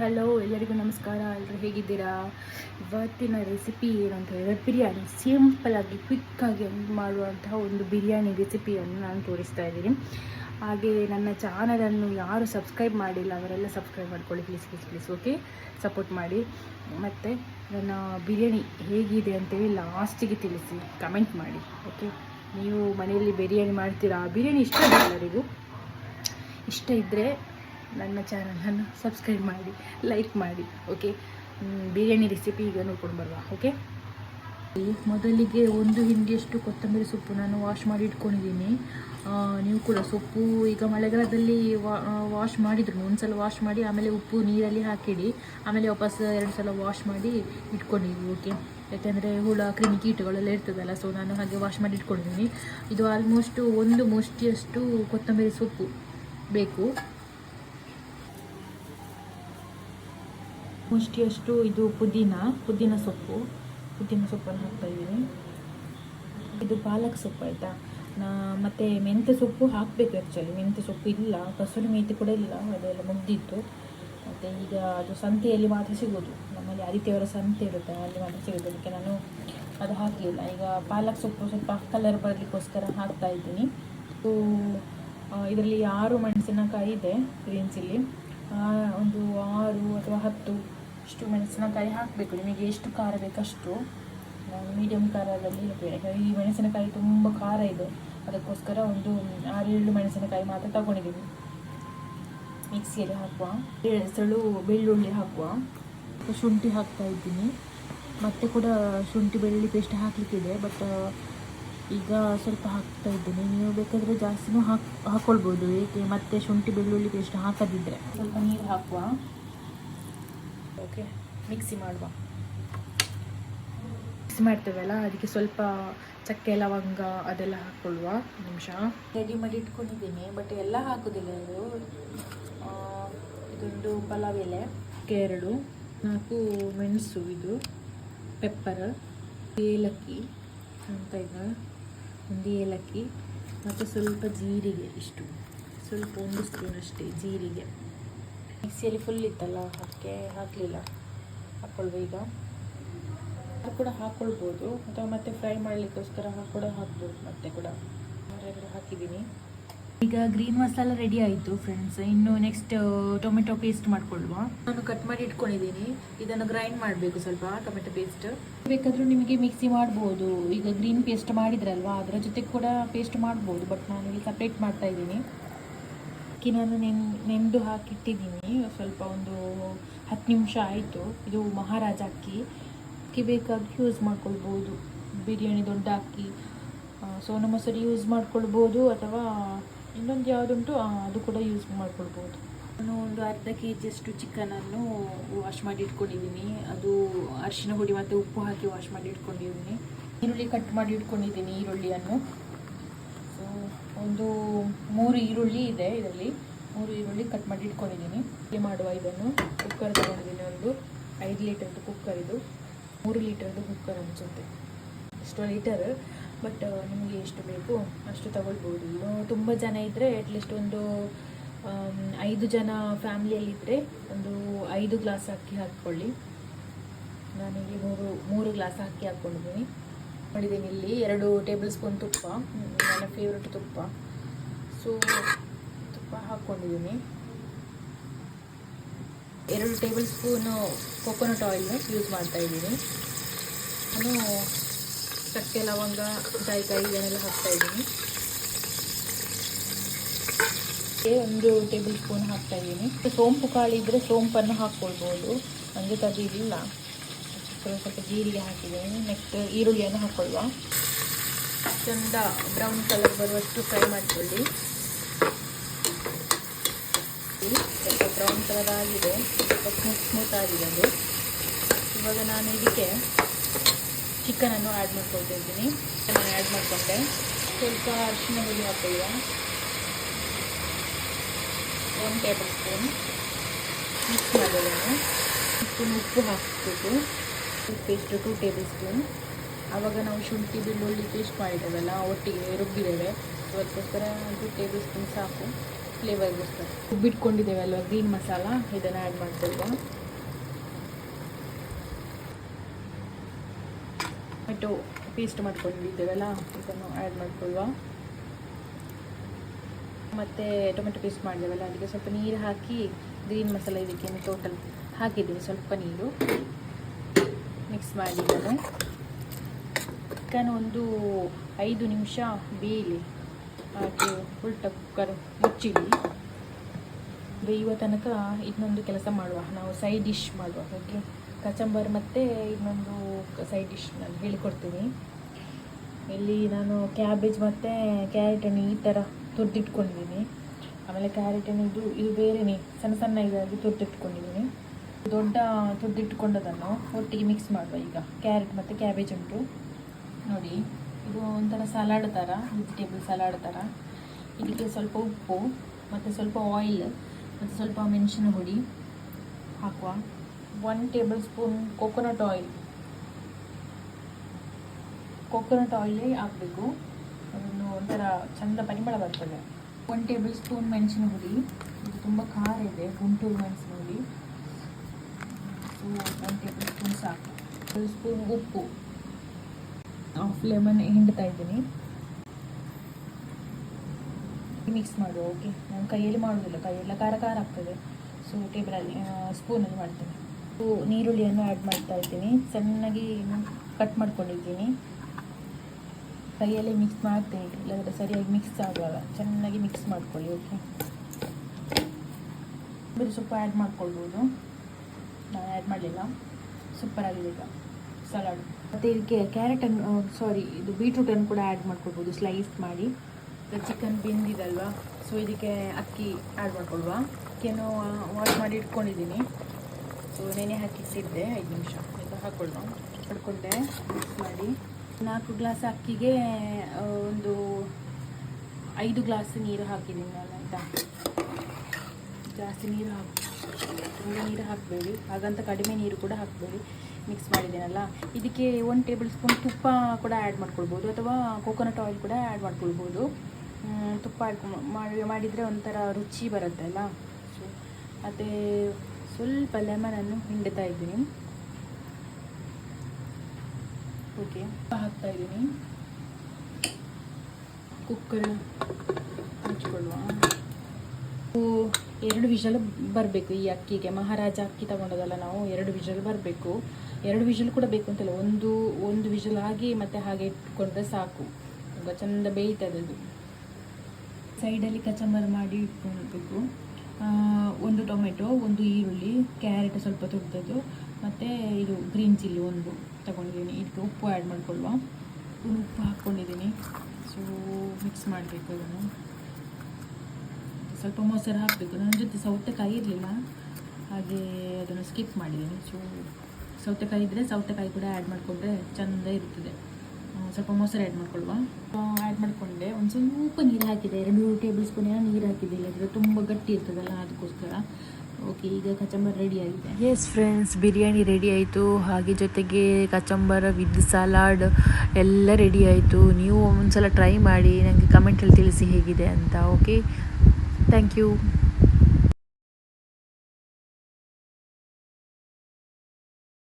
Hello, ಎಲ್ಲರಿಗೂ ನಮಸ್ಕಾರ. ಎಲ್ಲರೂ ಹೇಗಿದ್ದೀರಾ? ಇವತ್ತಿನ ರೆಸಿಪಿ ಏನು ಅಂತ ಹೇಳಿದ್ರೆ ಬಿರಿಯಾನಿ. ಸಿಂಪಲಾಗಿ ಕ್ವಿಕ್ಕಾಗಿ ಮಾಡುವಂತಹ ಒಂದು ಬಿರಿಯಾನಿ ರೆಸಿಪಿಯನ್ನು ನಾನು ತೋರಿಸ್ತಾ ಇದ್ದೀನಿ. ಹಾಗೆ ನನ್ನ ಚಾನಲನ್ನು ಯಾರು ಸಬ್ಸ್ಕ್ರೈಬ್ ಮಾಡಿಲ್ಲ, ಅವರೆಲ್ಲ ಸಬ್ಸ್ಕ್ರೈಬ್ ಮಾಡ್ಕೊಳ್ಳಿ. Please please please okay support ಮಾಡಿ. ಮತ್ತು ನನ್ನ ಬಿರಿಯಾನಿ ಹೇಗಿದೆ ಅಂತೇಳಿ ಲಾಸ್ಟಿಗೆ ತಿಳಿಸಿ. ಕಮೆಂಟ್ ಮಾಡಿ ಓಕೆ ನೀವು ಮನೆಯಲ್ಲಿ ಬಿರಿಯಾನಿ ಮಾಡ್ತೀರಾ? ಬಿರಿಯಾನಿ ಇಷ್ಟ ಎಲ್ಲರಿಗೂ. ಇಷ್ಟ ಇದ್ದರೆ ನನ್ನ ಚಾನಲನ್ನು ಸಬ್ಸ್ಕ್ರೈಬ್ ಮಾಡಿ, ಲೈಕ್ ಮಾಡಿ, ಓಕೆ? ಬಿರಿಯಾನಿ ರೆಸಿಪಿ ಈಗ ನೋಡ್ಕೊಂಡು ಬರುವ, ಓಕೆ? ಮೊದಲಿಗೆ ಒಂದು ಹಿಂಡಿಯಷ್ಟು ಕೊತ್ತಂಬರಿ ಸೊಪ್ಪು ನಾನು ವಾಶ್ ಮಾಡಿ ಇಟ್ಕೊಂಡಿದ್ದೀನಿ. ನೀವು ಕೂಡ ಸೊಪ್ಪು ಈಗ ಮಳೆಗಾಲದಲ್ಲಿ ವಾಶ್ ಮಾಡಿದ್ರು, ಒಂದ್ಸಲ ವಾಶ್ ಮಾಡಿ, ಆಮೇಲೆ ಉಪ್ಪು ನೀರಲ್ಲಿ ಹಾಕಿಡಿ, ಆಮೇಲೆ ವಾಪಸ್ ಎರಡು ಸಲ ವಾಶ್ ಮಾಡಿ ಇಟ್ಕೊಂಡಿದ್ವಿ ಓಕೆ? ಯಾಕೆಂದರೆ ಹುಳ, ಕ್ರಿಮಿ ಕೀಟಗಳೆಲ್ಲ ಇರ್ತದಲ್ಲ ಸೊ ನಾನು ಹಾಗೆ ವಾಶ್ ಮಾಡಿ ಇಟ್ಕೊಂಡಿದ್ದೀನಿ. ಇದು ಆಲ್ಮೋಸ್ಟು ಒಂದು ಮುಷ್ಟಿಯಷ್ಟು ಕೊತ್ತಂಬರಿ ಸೊಪ್ಪು ಬೇಕು. ಮುಷ್ಟಿಯಷ್ಟು ಇದು ಪುದೀನ ಪುದೀನ ಸೊಪ್ಪು. ಪುದೀನ ಸೊಪ್ಪನ್ನು ಹಾಕ್ತಾಯಿದ್ದೀನಿ ಇದು ಪಾಲಕ್ ಸೊಪ್ಪು ಆಯಿತಾ? ಮತ್ತು ಮೆಂತ್ಯ ಸೊಪ್ಪು ಹಾಕಬೇಕು ಆ್ಯಕ್ಚುಲಿ ಮೆಂತ್ಯ ಸೊಪ್ಪು ಇಲ್ಲ, ಕಸೂರಿ ಮೇತಿ ಕೂಡ ಇಲ್ಲ, ಅದೆಲ್ಲ ಮುಗ್ದಿತ್ತು. ಮತ್ತು ಈಗ ಅದು ಸಂತೆಯಲ್ಲಿ ಮಾತ್ರ ಸಿಗೋದು. ನಮ್ಮಲ್ಲಿ ಆದಿತ್ಯವಾರ ಸಂತೆ ಇರುತ್ತೆ, ಅಲ್ಲಿ ಮಾತ್ರ ಸಿಗೋದು. ಅದಕ್ಕೆ ನಾನು ಅದು ಹಾಕಲಿಲ್ಲ. ಈಗ ಪಾಲಕ್ ಸೊಪ್ಪು ಸ್ವಲ್ಪ ಕಲರ್ ಬರಲಿಕ್ಕೋಸ್ಕರ ಹಾಕ್ತಾ ಇದ್ದೀನಿ. ಇದರಲ್ಲಿ ಆರು ಮೆಣಸಿನಕಾಯಿ ಇದೆ ಗ್ರೀನ್ಸಿಲ್ಲಿ ಒಂದು ಆರು ಅಥವಾ ಹತ್ತು ಇಷ್ಟು ಮೆಣಸಿನಕಾಯಿ ಹಾಕಬೇಕು. ನಿಮಗೆ ಎಷ್ಟು ಖಾರ ಬೇಕಷ್ಟು ಮೀಡಿಯಮ್ ಖಾರದಲ್ಲಿ ಇರಬೇಕು ಈ ಮೆಣಸಿನಕಾಯಿ ತುಂಬ ಖಾರ ಇದೆ. ಅದಕ್ಕೋಸ್ಕರ ಒಂದು ಆರೇಳು ಮೆಣಸಿನಕಾಯಿ ಮಾತ್ರ ತಗೊಂಡಿದ್ದೀನಿ. ಮಿಕ್ಸಿಯಲ್ಲಿ ಹಾಕುವ. ಸಳು, ಬೆಳ್ಳುಳ್ಳಿ ಹಾಕುವ. ಶುಂಠಿ ಹಾಕ್ತಾ ಇದ್ದೀನಿ. ಮತ್ತೆ ಕೂಡ ಶುಂಠಿ, ಬೆಳ್ಳುಳ್ಳಿ ಪೇಸ್ಟ್ ಹಾಕಲಿಕ್ಕಿದೆ. ಬಟ್ ಈಗ ಸ್ವಲ್ಪ ಹಾಕ್ತಾ ಇದ್ದೀನಿ. ನೀವು ಬೇಕಾದರೆ ಜಾಸ್ತಿನೂ ಹಾಕ್ ಹಾಕ್ಕೊಳ್ಬೋದು ಏಕೆ? ಮತ್ತೆ ಶುಂಠಿ, ಬೆಳ್ಳುಳ್ಳಿ ಪೇಸ್ಟ್ ಹಾಕದಿದ್ದರೆ ಸ್ವಲ್ಪ ನೀರು ಹಾಕುವ. ಓಕೆ? ಮಿಕ್ಸಿ ಮಾಡುವ? ಮಿಕ್ಸ್ ಮಾಡ್ತೇವಲ್ಲ ಅದಕ್ಕೆ ಸ್ವಲ್ಪ ಚಕ್ಕೆ ಲವಂಗ ಅದೆಲ್ಲ ಹಾಕ್ಕೊಳ್ಳುವ ನಿಮಿಷ. ರೆಡಿ ಮಾಡಿ ಇಟ್ಕೊಂಡಿದ್ದೀನಿ ಬಟ್ ಎಲ್ಲ ಹಾಕೋದಿಲ್ಲ ಇದು. ಇದೊಂದು ಪಲಾವ್ ಎಲೆ. ಎರಡು ನಾಲ್ಕು ಮೆಣಸು ಇದು ಪೆಪ್ಪರ್ ಏಲಕ್ಕಿ ಅಂತ ಇದೆ. ಒಂದು ಏಲಕ್ಕಿ ಮತ್ತು ಸ್ವಲ್ಪ ಜೀರಿಗೆ ಇಷ್ಟು. ಸ್ವಲ್ಪ ಒಂದು ಸ್ಪೂನ್ ಅಷ್ಟೇ ಜೀರಿಗೆ. ಮಿಕ್ಸಿಯಲ್ಲಿ ಫುಲ್ ಇತ್ತಲ್ಲ, ಅದಕ್ಕೆ ಹಾಕಲಿಲ್ಲ. ಹಾಕ್ಕೊಳ್ವ ಈಗ. ಅದು ಕೂಡ ಹಾಕ್ಕೊಳ್ಬೋದು ಅಥವಾ ಮತ್ತೆ ಫ್ರೈ ಮಾಡಲಿಕ್ಕೋಸ್ಕರ ಕೂಡ ಹಾಕ್ಬೋದು, ಮತ್ತೆ ಕೂಡ. ಹಾಕಿದ್ದೀನಿ. ಈಗ ಗ್ರೀನ್ ಮಸಾಲ ರೆಡಿ ಆಯಿತು ಫ್ರೆಂಡ್ಸ್ ಇನ್ನು ನೆಕ್ಸ್ಟ್ ಟೊಮೆಟೊ ಪೇಸ್ಟ್ ಮಾಡ್ಕೊಳ್ಳುವ ನಾನು ಕಟ್ ಮಾಡಿ ಇಟ್ಕೊಂಡಿದ್ದೀನಿ. ಇದನ್ನು ಗ್ರೈಂಡ್ ಮಾಡಬೇಕು ಸ್ವಲ್ಪ ಟೊಮೆಟೊ ಪೇಸ್ಟ್ ಬೇಕಾದರೂ ನಿಮಗೆ ಮಿಕ್ಸಿ ಮಾಡ್ಬೋದು. ಈಗ ಗ್ರೀನ್ ಪೇಸ್ಟ್ ಮಾಡಿದ್ರಲ್ವಾ, ಅದರ ಜೊತೆ ಕೂಡ ಪೇಸ್ಟ್ ಮಾಡ್ಬೋದು ಬಟ್ ನಾನು ಇಲ್ಲಿ ಸಪ್ರೇಟ್ ಮಾಡ್ತಾ ಇದ್ದೀನಿ. ಅಕ್ಕಿ ನಾನು ನೆನ್, ನೆಂದು ಹಾಕಿಟ್ಟಿದ್ದೀನಿ. ಸ್ವಲ್ಪ ಒಂದು ಹತ್ತು ನಿಮಿಷ ಆಯಿತು. ಇದು ಮಹಾರಾಜ ಅಕ್ಕಿ. ಅಕ್ಕಿ ಬೇಕಾಗಿ ಯೂಸ್ ಮಾಡ್ಕೊಳ್ಬೋದು. ಬಿರಿಯಾನಿ ದೊಡ್ಡ ಅಕ್ಕಿ ಸೋನ ಮಸೂರಿ ಯೂಸ್ ಮಾಡ್ಕೊಳ್ಬೋದು ಅಥವಾ ಇನ್ನೊಂದು ಯಾವುದುಂಟು ಅದು ಕೂಡ ಯೂಸ್ ಮಾಡ್ಕೊಳ್ಬೋದು. ನಾನು ಒಂದು ಅರ್ಧ ಕೆ ಜಿಯಷ್ಟು ಚಿಕನನ್ನು ವಾಶ್ ಮಾಡಿ ಇಟ್ಕೊಂಡಿದ್ದೀನಿ. ಅದು ಅರಿಶಿನ ಹುಡಿ ಮತ್ತು ಉಪ್ಪು ಹಾಕಿ ವಾಶ್ ಮಾಡಿ ಇಟ್ಕೊಂಡಿದ್ದೀನಿ. ಈರುಳ್ಳಿ ಕಟ್ ಮಾಡಿ ಇಟ್ಕೊಂಡಿದ್ದೀನಿ ಈರುಳ್ಳಿಯನ್ನು. ಒಂದು ಮೂರು ಈರುಳ್ಳಿ ಇದೆ ಇದರಲ್ಲಿ. ಮೂರು ಈರುಳ್ಳಿ ಕಟ್ ಮಾಡಿ ಇಟ್ಕೊಂಡಿದ್ದೀನಿ. ಈ ಮಾಡುವ ಇದನ್ನು ಕುಕ್ಕರ್ ತಗೊಂಡಿದ್ದೀನಿ ಒಂದು ಐದು ಲೀಟರ್ದು ಕುಕ್ಕರ್ ಇದು. ಮೂರು ಲೀಟರ್ದು ಕುಕ್ಕರ್ ಅನಿಸುತ್ತೆ. ಎಷ್ಟೋ ಲೀಟರ್ ಬಟ್ ನಿಮಗೆ ಎಷ್ಟು ಬೇಕು ಅಷ್ಟು ತಗೊಳ್ಬೋದು. ತುಂಬ ಜನ ಇದ್ದರೆ ಅಟ್ಲೀಸ್ಟ್ ಒಂದು ಐದು ಜನ ಫ್ಯಾಮಿಲಿಯಲ್ಲಿದ್ದರೆ ಒಂದು ಐದು ಗ್ಲಾಸ್ ಅಕ್ಕಿ ಹಾಕ್ಕೊಳ್ಳಿ. ನಾನಿಲ್ಲಿ ಮೂರು ಮೂರು ಗ್ಲಾಸ್ ಅಕ್ಕಿ ಹಾಕ್ಕೊಂಡಿದ್ದೀನಿ. ಮಾಡಿದ್ದೀನಿ ಇಲ್ಲಿ. ಎರಡು ಟೇಬಲ್ ಸ್ಪೂನ್ ತುಪ್ಪ. ನನ್ನ ಫೇವ್ರೆಟ್ ತುಪ್ಪ. ಸೊ ತುಪ್ಪ ಹಾಕ್ಕೊಂಡಿದ್ದೀನಿ ಎರಡು tablespoon coconut oil use ಮಾಡ್ತಾಯಿದ್ದೀನಿ ನಾನು ಚಕ್ಕೆ, ಲವಂಗ, ಜಾಯಿಕಾಯಿ ಇದನ್ನೆಲ್ಲ ಹಾಕ್ತಾಯಿದ್ದೀನಿ ಒಂದು ಟೇಬಲ್ ಸ್ಪೂನ್ ಹಾಕ್ತಾಯಿದ್ದೀನಿ ಸೋಂಪು ಕಾಳು ಇದ್ದರೆ ಸೋಂಪನ್ನು ಹಾಕ್ಕೊಳ್ಬೋದು. ನನಗೆ ಅದು ಇಲ್ಲ ಸ್ವಲ್ಪ ಸ್ವಲ್ಪ ಜೀರಿಗೆ ಹಾಕಿದ್ದೀನಿ ನೆಕ್ಸ್ಟ್ ಈರುಳ್ಳಿಯನ್ನು ಹಾಕೊಳ್ಳುವ ಚಂದ ಬ್ರೌನ್ ಕಲರ್ ಬರುವಷ್ಟು ಫ್ರೈ ಮಾಡಿಕೊಳ್ಳಿ. ಸ್ವಲ್ಪ ಬ್ರೌನ್ ಕಲರ್ ಆಗಿದೆ, ಸ್ವಲ್ಪ ಸ್ಮೂತ್ ಸ್ಮೂತ್ ಆಗಿದೆ ಅದು. ಇವಾಗ ನಾನು ಇದಕ್ಕೆ ಚಿಕನನ್ನು ಆ್ಯಡ್ ಮಾಡ್ಕೊಳ್ತಿದ್ದೀನಿ ಚಿಕನನ್ನು ಆ್ಯಡ್ ಮಾಡಿಕೊಂಡೆ. ಸ್ವಲ್ಪ ಅರಿಶಿನ ಹುಳಿ ಹಾಕೊಳ್ಳುವ ಒಂದು ಟೇಬಲ್ ಸ್ಪೂನ್ ಮಿಕ್ಸ್ ಮಾಡೋದನ್ನು ಸ್ಪೂನ್ ಉಪ್ಪು ಹಾಕಬೇಕು ಪೇಸ್ಟ್ ಟು ಟೇಬಲ್ ಸ್ಪೂನ್ ಆವಾಗ ನಾವು ಶುಂಠಿ, ಬೆಳ್ಳುಳ್ಳಿ ಪೇಸ್ಟ್ ಮಾಡಿದ್ದೇವಲ್ಲ ಒಟ್ಟಿಗೆ ರುಬ್ಬಿದ್ದೇವೆ. ಅದಕ್ಕೋಸ್ಕರ ಟು ಟೇಬಲ್ ಸ್ಪೂನ್ ಸಾಕು. ಫ್ಲೇವರ್ಗೋಸ್ಕರ ಉಬ್ಬಿಟ್ಕೊಂಡಿದ್ದೇವೆ ಅಲ್ವಾ ಗ್ರೀನ್ ಮಸಾಲ? ಇದನ್ನು ಆ್ಯಡ್ ಮಾಡ್ತೇವೆ ಟೊಮೆಟೊ ಪೇಸ್ಟ್ ಮಾಡ್ಕೊಂಡಿದ್ದೇವಲ್ಲ, ಇದನ್ನು ಆ್ಯಡ್ ಮಾಡ್ಕೊಳ್ವಾ. ಮತ್ತು ಟೊಮೆಟೊ ಪೇಸ್ಟ್ ಮಾಡಿದ್ದೇವಲ್ಲ, ಅದಕ್ಕೆ ಸ್ವಲ್ಪ ನೀರು ಹಾಕಿ ಗ್ರೀನ್ ಮಸಾಲ ಇದಕ್ಕೆ ಟೋಟಲ್ ಹಾಕಿದ್ದೀವಿ, ಸ್ವಲ್ಪ ನೀರು. ಮಿಕ್ಸ್ ಮಾಡಿದ್ದೇನೆ ಚಿಕನ್ ಒಂದು ಐದು ನಿಮಿಷ ಬೇಯಲಿ. ಹಾಗೆ ಉಲ್ಟ ಕುಕ್ಕರ್ ಮುಚ್ಚಿಡಿ. ಬೇಯುವ ತನಕ ಇನ್ನೊಂದು ಕೆಲಸ ಮಾಡುವ. ನಾವು ಸೈಡ್ ಡಿಶ್ ಮಾಡುವ. ಓಕೆ ಕಚಂಬರ್ ಮತ್ತು ಇನ್ನೊಂದು ಸೈಡ್ ಡಿಶ್ ನಾನು ಹೇಳಿಕೊಡ್ತೀನಿ. ಇಲ್ಲಿ ನಾನು ಕ್ಯಾಬೇಜ್ ಮತ್ತು ಕ್ಯಾರೆಟನ್ನು ಈ ಥರ ತುರ್ದಿಟ್ಕೊಂಡಿದ್ದೀನಿ ಆಮೇಲೆ ಕ್ಯಾರೆಟನ್ನು ಇದು ಇದು ಬೇರೆನೇ ಸಣ್ಣ ಸಣ್ಣ ಇದಾಗಿ ತುರ್ದಿಟ್ಕೊಂಡಿದ್ದೀನಿ ದೊಡ್ಡ ತುದ್ದಿಟ್ಕೊಂಡದನ್ನು ಒಟ್ಟಿಗೆ ಮಿಕ್ಸ್ ಮಾಡುವ ಈಗ. ಕ್ಯಾರೆಟ್ ಮತ್ತು ಕ್ಯಾಬೇಜ್ ಉಂಟು. ನೋಡಿ, ಇದು ಒಂಥರ ಸಲಾಡ್ ಥರ ವೆಜಿಟೇಬಲ್ ಸಲಾಡ್ ಥರ ಇದಕ್ಕೆ ಸ್ವಲ್ಪ ಉಪ್ಪು, ಮತ್ತು ಸ್ವಲ್ಪ ಆಯಿಲ್ ಮತ್ತು ಸ್ವಲ್ಪ ಮೆಣಸಿನ ಹುಡಿ ಹಾಕುವ. One tablespoon coconut oil coconut ಆಯಿಲೇ ಹಾಕಬೇಕು. ಅದನ್ನು ಒಂಥರ ಚಂದ ಪರಿಮಳ ಬರ್ತದೆ. ಒನ್ ಟೇಬಲ್ ಸ್ಪೂನ್ ಮೆಣಸಿನ ಹುಡಿ ಇದು ತುಂಬ ಖಾರ ಇದೆ, ಗುಂಟೂರು ಮೆಣಸಿನ ಹುಡಿ ಒನ್ ಟೇಬಲ್ ಸ್ಪೂನ್ ಸಾಕು ಒಂದು ಸ್ಪೂನ್ ಉಪ್ಪು ಹಾಫ್ ಲೆಮನ್ ಹಿಂಡ್ತಾ ಇದ್ದೀನಿ. ಮಿಕ್ಸ್ ಮಾಡುವ ಓಕೆ ನಾನು ಕೈಯಲ್ಲಿ ಮಾಡೋದಿಲ್ಲ, ಕೈಯೆಲ್ಲ ಖಾರ ಖಾರ ಆಗ್ತದೆ. ಸೊ ಟೇಬಲಲ್ಲಿ ಸ್ಪೂನಲ್ಲಿ ಮಾಡ್ತೀನಿ. ಸೊ ನೀರುಳ್ಳಿಯನ್ನು ಆ್ಯಡ್ ಮಾಡ್ತಾ ಇದ್ದೀನಿ. ಚೆನ್ನಾಗಿ ಕಟ್ ಮಾಡ್ಕೊಂಡಿದ್ದೀನಿ. ಕೈಯಲ್ಲೇ ಮಿಕ್ಸ್ ಮಾಡ್ತೇನೆ ಇಲ್ಲಾಂದರೆ ಸರಿಯಾಗಿ ಮಿಕ್ಸ್ ಆಗುವಾಗ. ಚೆನ್ನಾಗಿ ಮಿಕ್ಸ್ ಮಾಡ್ಕೊಳ್ಳಿ ಓಕೆ ಬೇರೆ ಸೊಪ್ಪು ಆ್ಯಡ್ ಮಾಡ್ಕೊಳ್ಬೋದು. ನಾನು ಆ್ಯಡ್ ಮಾಡಲಿಲ್ಲ. ಸೂಪರ್ ಆಗಿದೆ ಈಗ. ಸಲಾಡ್ ಮತ್ತು ಇದಕ್ಕೆ ಕ್ಯಾರೆಟನ್ನು ಸಾರಿ ಇದು ಬೀಟ್ರೂಟನ್ನು ಕೂಡ ಆ್ಯಡ್ ಮಾಡ್ಕೊಳ್ಬೋದು ಸ್ಲೈಸ್ ಮಾಡಿ. ಚಿಕನ್ ಬೆಂದಿದಲ್ವಾ? ಸೊ ಇದಕ್ಕೆ ಅಕ್ಕಿ ಆ್ಯಡ್ ಮಾಡ್ಕೊಳ್ವಾ ಅಕ್ಕಿಯನ್ನು ವಾಶ್ ಮಾಡಿ ಇಟ್ಕೊಂಡಿದ್ದೀನಿ. ಸೊ ನೆನೆ ಹಾಕಿಟ್ಟಿದ್ದೆ. ಐದು ನಿಮಿಷ. ಇದು ಹಾಕ್ಕೊಳ್ಳೋ ಪಡ್ಕೊಂಡೆ ಮಿಕ್ಸ್ ಮಾಡಿ. ನಾಲ್ಕು ಗ್ಲಾಸ್ ಅಕ್ಕಿಗೆ ಒಂದು ಐದು ಗ್ಲಾಸ್ ನೀರು ಹಾಕಿದ್ದೀನಿ ನಾನು ಆಯಿತಾ? ಜಾಸ್ತಿ ನೀರು ಹಾಕಿ ತುಂಬ ನೀರು ಹಾಕಬೇಡಿ. ಹಾಗಂತ ಕಡಿಮೆ ನೀರು ಕೂಡ ಹಾಕಬೇಡಿ. ಮಿಕ್ಸ್ ಮಾಡಿದ್ದೇನಲ್ಲ? ಇದಕ್ಕೆ ಒನ್ ಟೇಬಲ್ ಸ್ಪೂನ್ ತುಪ್ಪ ಕೂಡ ಆ್ಯಡ್ ಮಾಡ್ಕೊಳ್ಬೋದು. ಅಥವಾ ಕೋಕೋನಟ್ ಆಯಿಲ್ ಕೂಡ ಆ್ಯಡ್ ಮಾಡ್ಕೊಳ್ಬೋದು. ತುಪ್ಪ ಆ್ಯಡ್ ಮಾಡಿ, ಮಾಡಿದರೆ ಒಂಥರ ರುಚಿ ಬರುತ್ತೆ ಅಲ್ಲ? ಸೊ ಮತ್ತು ಸ್ವಲ್ಪ ಲೆಮನನ್ನು ಹಿಂಡ್ತಾ ಇದ್ದೀನಿ. ಓಕೆ ಹಾಕ್ತಾ ಇದ್ದೀನಿ. ಕುಕ್ಕರ್ ಮುಚ್ಕೊಳ್ಳುವ ನಾವು ಎರಡು ವಿಷಲ್ ಬರಬೇಕು. ಈ ಅಕ್ಕಿಗೆ ಮಹಾರಾಜ ಅಕ್ಕಿ ತಗೊಂಡೋದಲ್ಲ ನಾವು, ಎರಡು ವಿಷಲ್ ಬರಬೇಕು. ಎರಡು ವಿಷಲ್ ಕೂಡ ಬೇಕು ಅಂತಲ್ಲ ಒಂದು ಒಂದು ವಿಷಲ್ ಆಗಿ ಮತ್ತೆ ಹಾಗೆ ಇಟ್ಕೊಂಡ್ರೆ ಸಾಕು. ತುಂಬ ಚಂದ ಬೇಯ್ತದೆ ಅದು. ಸೈಡಲ್ಲಿ ಕಚಂಬರ್ ಮಾಡಿ ಇಟ್ಕೊಳ್ಬೇಕು. ಒಂದು ಟೊಮೆಟೊ, ಒಂದು ಈರುಳ್ಳಿ, ಕ್ಯಾರೆಟ್ ಸ್ವಲ್ಪ ತುರಿದದ್ದು ಮತ್ತು ಇದು ಗ್ರೀನ್ ಚಿಲ್ಲಿ ಒಂದು ತಗೊಂಡಿದ್ದೀನಿ. ಇದಕ್ಕೆ ಉಪ್ಪು ಆ್ಯಡ್ ಮಾಡ್ಕೊಳ್ಳುವ. ಉಪ್ಪು ಹಾಕ್ಕೊಂಡಿದ್ದೀನಿ. ಸೊ ಮಿಕ್ಸ್ ಮಾಡಬೇಕು ಅದನ್ನು. ಸ್ವಲ್ಪ ಮೊಸರು ಹಾಕಬೇಕು. ನನ್ನ ಜೊತೆ ಸೌತೆಕಾಯಿ ಇರಲಿಲ್ಲ. ಹಾಗೆ ಅದನ್ನು ಸ್ಕಿಪ್ ಮಾಡಿದ್ದೀನಿ ಸೊ ಸೌತೆಕಾಯಿ ಇದ್ದರೆ ಸೌತೆಕಾಯಿ ಕೂಡ ಆ್ಯಡ್ ಮಾಡಿಕೊಂಡ್ರೆ ಚೆಂದ ಇರ್ತದೆ. ಸ್ವಲ್ಪ ಮೊಸರು ಆ್ಯಡ್ ಮಾಡ್ಕೊಳ್ವಾ. ಆ್ಯಡ್ ಮಾಡಿಕೊಂಡೆ. ಒಂದು ಸ್ವಲ್ಪ ನೀರು ಹಾಕಿದೆ. ಎರಡು ಟೇಬಲ್ ಸ್ಪೂನ್ ಏನೋ ನೀರು ಹಾಕಿದೆ ಇಲ್ಲದ್ರೆ ತುಂಬ ಗಟ್ಟಿ ಇರ್ತದಲ್ಲ ಅದಕ್ಕೋಸ್ಕರ. ಓಕೆ ಈಗ ಕಚಂಬರ್ ರೆಡಿ ಆಗಿದೆ. ಎಸ್ ಫ್ರೆಂಡ್ಸ್ ಬಿರಿಯಾನಿ ರೆಡಿ ಆಯಿತು. ಹಾಗೆ ಜೊತೆಗೆ ಕಚಂಬರ ವಿದ್ ಸಲಾಡ್ ಎಲ್ಲ ರೆಡಿ ಆಯಿತು. ನೀವು ಒಂದ್ಸಲ ಟ್ರೈ ಮಾಡಿ. ನನಗೆ ಕಮೆಂಟಲ್ಲಿ ತಿಳಿಸಿ ಹೇಗಿದೆ ಅಂತ ಓಕೆ Thank you.